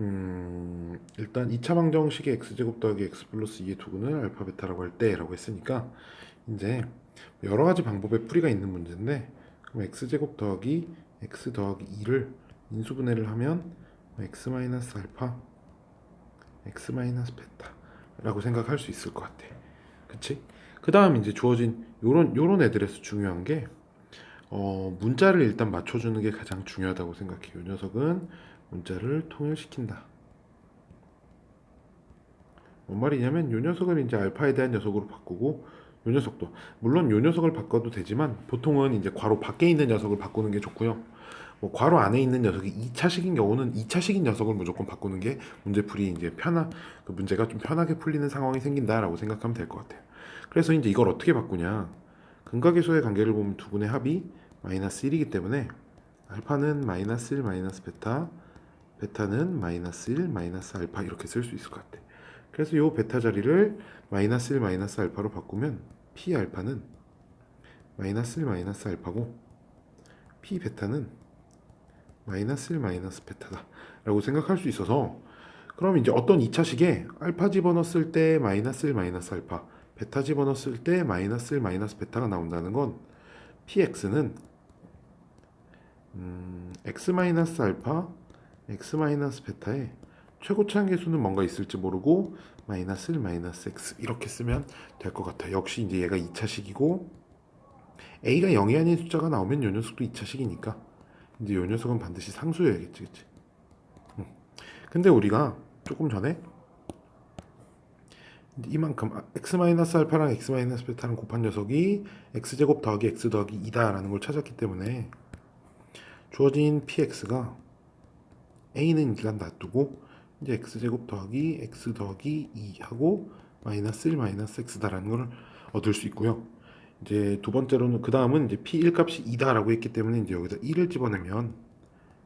음, 일단 2차 방정식의 x제곱 더하기 x 플러스 2의 두근을 알파 베타라고 할 때라고 했으니까 이제 여러 가지 방법의 풀이가 있는 문제인데 그럼 x제곱 더하기 x 더하기 2를 인수분해를 하면 x 마이너스 알파 x 마이너스 베타라고 생각할 수 있을 것 같아. 그치? 그 다음 이제 주어진 요런 요런 애들에서 중요한 게 어, 문자를 일단 맞춰주는 게 가장 중요하다고 생각해요. 이 녀석은 문자를 통일시킨다. 뭔 말이냐면 이 녀석을 이제 알파에 대한 녀석으로 바꾸고 이 녀석도 물론 이 녀석을 바꿔도 되지만 보통은 이제 괄호 밖에 있는 녀석을 바꾸는 게 좋고요. 뭐 괄호 안에 있는 녀석이 2차식인 경우는 2차식인 녀석을 무조건 바꾸는 게 문제풀이 이제 편하 그 문제가 좀 편하게 풀리는 상황이 생긴다라고 생각하면 될 것 같아요. 그래서 이제 이걸 어떻게 바꾸냐? 근각의소의 관계를 보면 두 분의 합이 마이너스 1이기 때문에 알파는 마이너스 1 마이너스 베타 베타는 마이너스 1 마이너스 알파 이렇게 쓸 수 있을 것 같아. 그래서 요 베타 자리를 마이너스 1 마이너스 알파로 바꾸면 p 알파는 마이너스 1 마이너스 알파고 p 베타는 마이너스 1 마이너스 베타다 라고 생각할 수 있어서 그럼 이제 어떤 2차식에 알파 집어넣었을 때 마이너스 1 마이너스 알파 베타 집어넣었을 때 마이너스 1 마이너스 베타가 나온다는 건 px는 음, x 마이너스 알파 x 마이너스 베타의 최고차항 계수는 뭔가 있을지 모르고 마이너스 1 마이너스 x 이렇게 쓰면 될 것 같아요. 역시 이제 얘가 2차식이고 a가 0이 아닌 숫자가 나오면 요 녀석도 2차식이니까 이제 요 녀석은 반드시 상수여야겠지, 그치? 응. 근데 우리가 조금 전에 이만큼 아, x 마이너스 알파랑 x 마이너스 베타랑 곱한 녀석이 x 제곱 더하기 x 더하기 2다라는 걸 찾았기 때문에 주어진 px가 a는 일단 놔두고 이제 x 제곱 더하기 x 더하기 2 하고 마이너스 1 마이너스 x다라는 걸 얻을 수 있고요. 이제 두 번째로는 그 다음은 이제 p 1 값이 2다라고 했기 때문에 이제 여기다 1을 집어넣으면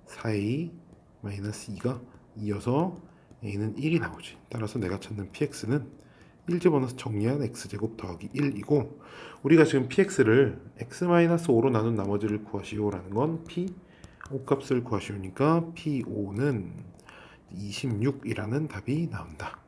4a 마이너스 2가 2여서 a는 1이 나오지. 따라서 내가 찾는 px는 1 집어넣어서 정리한 x제곱 더하기 1이고 우리가 지금 px를 x-5로 나눈 나머지를 구하시오라는 건 p 5값을 구하시오니까 p5는 26이라는 답이 나온다.